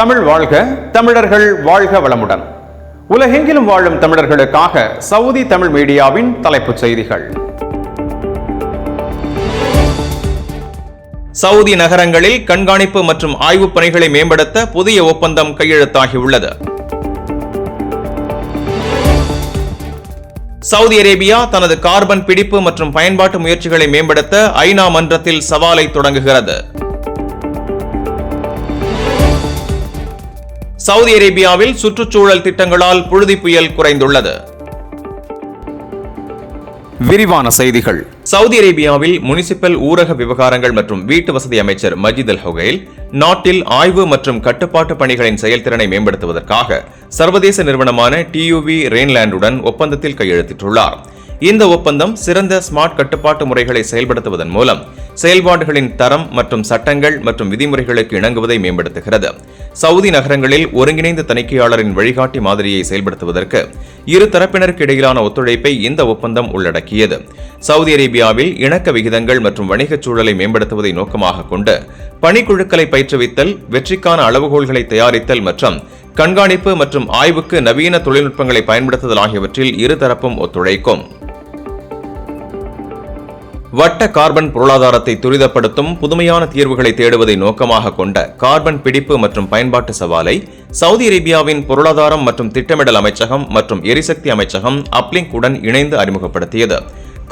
தமிழ் வாழ்க தமிழர்கள் வாழ்க வளமுடன். உலகெங்கிலும் வாழும் தமிழர்களுக்காக சவுதி தமிழ் மீடியாவின் தலைப்புச் செய்திகள். சவுதி நகரங்களில் கண்காணிப்பு மற்றும் ஆய்வுப் பணிகளை மேம்படுத்த புதிய ஒப்பந்தம் கையெழுத்தாகியுள்ளது. சவுதி அரேபியா தனது கார்பன் பிடிப்பு மற்றும் பயன்பாட்டு முயற்சிகளை மேம்படுத்த ஐநா மன்றத்தில் சவாலை தொடங்குகிறது. சவுதி அரேபியாவில் சுற்றுச்சூழல் திட்டங்களால் புழுதி புயல் குறைந்துள்ளது. விரிவான செய்திகள். சவுதி அரேபியாவில் முனிசிபல் ஊரக விவகாரங்கள் மற்றும் வீட்டு வசதி அமைச்சர் மஜித் அல் ஹுகைல் நாட்டில் ஆய்வு மற்றும் கட்டுப்பாட்டு பணிகளின் செயல்திறனை மேம்படுத்துவதற்காக சர்வதேச நிறுவனமான டியூவி ரெயின்லேண்டுடன் ஒப்பந்தத்தில் கையெழுத்திட்டுள்ளார். இந்த ஒப்பந்தம் சிறந்த ஸ்மார்ட் கட்டுப்பாட்டு முறைகளை செயல்படுத்துவதன் மூலம் செயல்பாடுகளின் தரம் மற்றும் சட்டங்கள் மற்றும் விதிமுறைகளுக்கு இணங்குவதை மேம்படுத்துகிறது. சவுதி நகரங்களில் ஒருங்கிணைந்த தணிக்கையாளரின் வழிகாட்டி மாதிரியை செயல்படுத்துவதற்கு இரு தரப்பினருக்கு இடையிலான ஒத்துழைப்பை இந்த ஒப்பந்தம் உள்ளடக்கியது. சவுதி அரேபியாவில் இணக்க விகிதங்கள் மற்றும் வணிகச் சூழலை மேம்படுத்துவதை நோக்கமாக கொண்டு பணிக்குழுக்களை பயிற்றுவித்தல் வெற்றிக்கான அளவுகோல்களை தயாரித்தல் மற்றும் கண்காணிப்பு மற்றும் ஆய்வுக்கு நவீன தொழில்நுட்பங்களை பயன்படுத்துதல் ஆகியவற்றில் இருதரப்பும் ஒத்துழைக்கும். வட்ட கார்பன் பொருளாதாரத்தை துரிதப்படுத்தும் புதுமையான தீர்வுகளை தேடுவதை நோக்கமாக கொண்ட கார்பன் பிடிப்பு மற்றும் பயன்பாட்டு சவாலை சவுதி அரேபியாவின் பொருளாதாரம் மற்றும் திட்டமிடல் அமைச்சகம் மற்றும் எரிசக்தி அமைச்சகம் அப்லிங்க் உடன் இணைந்து அறிமுகப்படுத்தியது.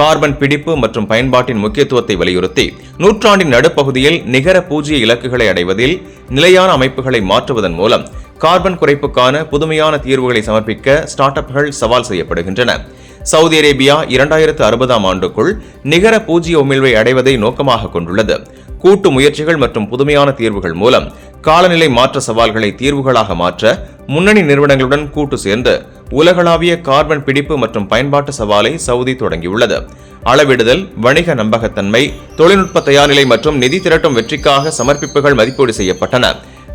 கார்பன் பிடிப்பு மற்றும் பயன்பாட்டின் முக்கியத்துவத்தை வலியுறுத்தி நூற்றாண்டின் நடுப்பகுதியில் நிகர பூஜ்ய இலக்குகளை அடைவதில் நிலையான அமைப்புகளை மாற்றுவதன் மூலம் கார்பன் குறைப்புக்கான புதுமையான தீர்வுகளை சமர்ப்பிக்க ஸ்டார்ட் அப்கள் சவால் செய்யப்படுகின்றன. சவுதி அரேபியா இரண்டாயிரத்து அறுபதாம் ஆண்டுக்குள் நிகர பூஜ்ஜிய உமிழ்வை அடைவதை நோக்கமாக கொண்டுள்ளது. கூட்டு முயற்சிகள் மற்றும் புதுமையான தீர்வுகள் மூலம் காலநிலை மாற்ற சவால்களை தீர்வுகளாக மாற்ற முன்னணி நிறுவனங்களுடன் கூட்டு சேர்ந்து உலகளாவிய கார்பன் பிடிப்பு மற்றும் பயன்பாட்டு சவாலை சவுதி தொடங்கியுள்ளது. அளவிடுதல் வணிக நம்பகத்தன்மை தொழில்நுட்ப தயார்நிலை மற்றும் நிதி திரட்டும் வெற்றிக்காக சமர்ப்பிப்புகள் மதிப்பீடு செய்யப்பட்டன.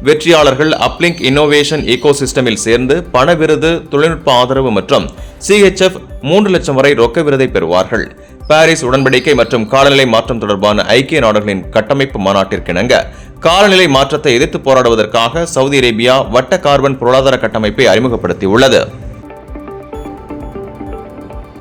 வெற்றியாளர்கள் அப்லிங்க் இன்னோவேஷன் ஈகோசிஸ்டமில் சேர்ந்து பண விருது தொழில்நுட்ப ஆதரவு மற்றும் சிஹெச்எஃப் மூன்று லட்சம் வரை ரொக்க விருதை பெறுவார்கள். பாரிஸ் உடன்படிக்கை மற்றும் காலநிலை மாற்றம் தொடர்பான ஐக்கிய நாடுகளின் கட்டமைப்பு மாநாட்டிற்கிணங்க காலநிலை மாற்றத்தை எதிர்த்து போராடுவதற்காக சவுதி அரேபியா வட்ட கார்பன் பொருளாதார கட்டமைப்பை அறிமுகப்படுத்தியுள்ளது.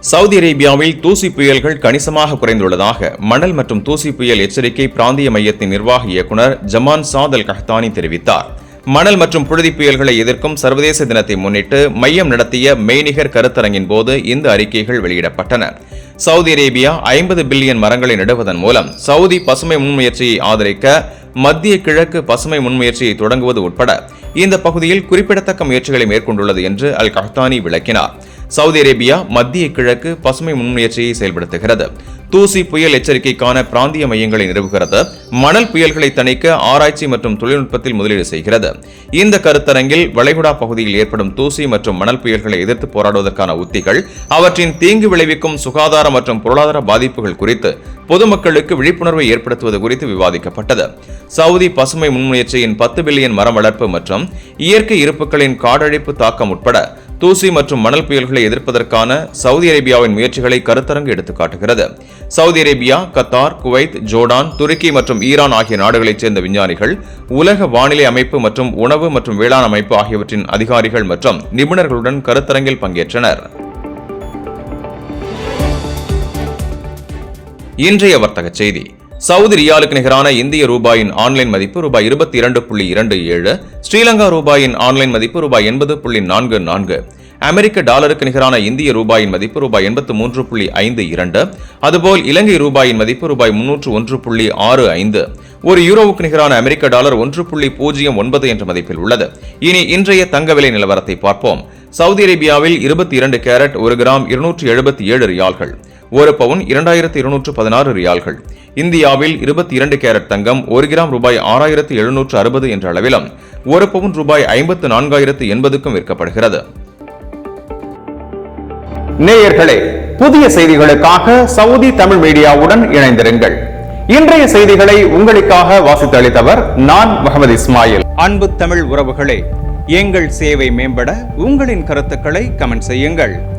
சவுதி அரேபியாவில் தூசி புயல்கள் கணிசமாக குறைந்துள்ளதாக மணல் மற்றும் தூசி புயல் எச்சரிக்கை பிராந்திய மையத்தின் நிர்வாக இயக்குநர் ஜமான் சாதல் கஹ்தானி தெரிவித்தார். மணல் மற்றும் புழுதி புயல்களை எதிர்க்கும் சர்வதேச தினத்தை முன்னிட்டு மையம் நடத்திய மெய்நிகர் கருத்தரங்கின் போது இந்த அறிக்கைகள் வெளியிடப்பட்டன. சவுதி அரேபியா ஐம்பது பில்லியன் மரங்களை நடுவதன் மூலம் சவுதி பசுமை முன்முயற்சியை ஆதரிக்க மத்திய கிழக்கு பசுமை முன்முயற்சியை தொடங்குவது உட்பட இந்த பகுதியில் குறிப்பிடத்தக்க முயற்சிகளை மேற்கொண்டுள்ளது என்று அல் கஹ்தானி விளக்கினார். சவுதி அரேபியா மத்திய கிழக்கு பசுமை முன்முயற்சியை செயல்படுத்துகிறது. தூசி புயல் எச்சரிக்கைக்கான பிராந்திய மையங்களை நிறுவுகிறது. மணல் புயல்களை தணிக்க ஆராய்ச்சி மற்றும் தொழில்நுட்பத்தில் முதலீடு செய்கிறது. இந்த கருத்தரங்கில் வளைகுடா பகுதியில் ஏற்படும் தூசி மற்றும் மணல் புயல்களை எதிர்த்து போராடுவதற்கான உத்திகள் அவற்றின் தீங்கு விளைவிக்கும் சுகாதார மற்றும் பொருளாதார பாதிப்புகள் குறித்து பொதுமக்களுக்கு விழிப்புணர்வை ஏற்படுத்துவது குறித்து விவாதிக்கப்பட்டது. சவுதி பசுமை முன்முயற்சியின் பத்து பில்லியன் மரம் வளர்ப்பு மற்றும் இயற்கை இருப்புகளின் காடழிப்பு தாக்கம் உட்பட தூசி மற்றும் மணல் புயல்களை எதிர்ப்பதற்கான சவுதி அரேபியாவின் முயற்சிகளை கருத்தரங்கு எடுத்துக்காட்டுகிறது Saudi Arabia Qatar Kuwait Jordan துருக்கி மற்றும் ஈரான் ஆகிய நாடுகளைச் சேர்ந்த விஞ்ஞானிகள் உலக வானிலை அமைப்பு மற்றும் உணவு மற்றும் வேளாண் அமைப்பு ஆகியவற்றின் அதிகாரிகள் மற்றும் நிபுணர்களுடன் கருத்தரங்கில் பங்கேற்றனர். இன்றைய வர்த்தக செய்தி. சவுதி ரியாலுக்கு நிகரான இந்திய ரூபாயின் ஆன்லைன் மதிப்பு ரூபாய் இருபத்தி இரண்டு புள்ளி இரண்டு ஏழு ஸ்ரீலங்கா ரூபாயின் ஆன்லைன் மதிப்பு ரூபாய் எண்பது புள்ளி நான்கு நான்கு அமெரிக்க டாலருக்கு நிகரான இந்திய ரூபாயின் மதிப்பு ரூபாய் எண்பத்து மூன்று புள்ளி ஐந்து இரண்டு அதுபோல் இலங்கை ரூபாயின் மதிப்பு ரூபாய் முன்னூற்று ஒன்று புள்ளி ஆறு ஐந்து ஒரு யூரோவுக்கு நிகரான அமெரிக்க டாலர் ஒன்று புள்ளி பூஜ்ஜியம் ஒன்பது என்ற மதிப்பில் உள்ளது. இனி இன்றைய தங்க விலை நிலவரத்தை பார்ப்போம். சவுதி அரேபியாவில் இருபத்தி இரண்டு கேரட் ஒரு கிராம் இருநூற்று எழுபத்தி ஏழு ரியால்கள். ஒரு பவுன் இரண்டாயிரத்து இருநூற்று பதினாறு ரியால்கள். இந்தியாவில் இருபத்தி இரண்டு கேரட் தங்கம் ஒரு கிராம் ரூபாய் ஆறாயிரத்து எழுநூற்று அறுபது என்ற அளவிலும் ஒரு பவுன் ரூபாய் ஐம்பத்து நான்காயிரத்து எண்பதுக்கும் விற்கப்படுகிறது. நேயர்களே புதிய செய்திகளுக்காக சவுதி தமிழ் மீடியாவுடன் இணைந்திருங்கள். இன்றைய செய்திகளை உங்களுக்காக வாசித்து அளித்தவர் நான் முகமது இஸ்மாயில். அன்பு தமிழ் உறவுகளே எங்கள் சேவை மேம்பட உங்களின் கருத்துக்களை கமெண்ட் செய்யுங்கள்.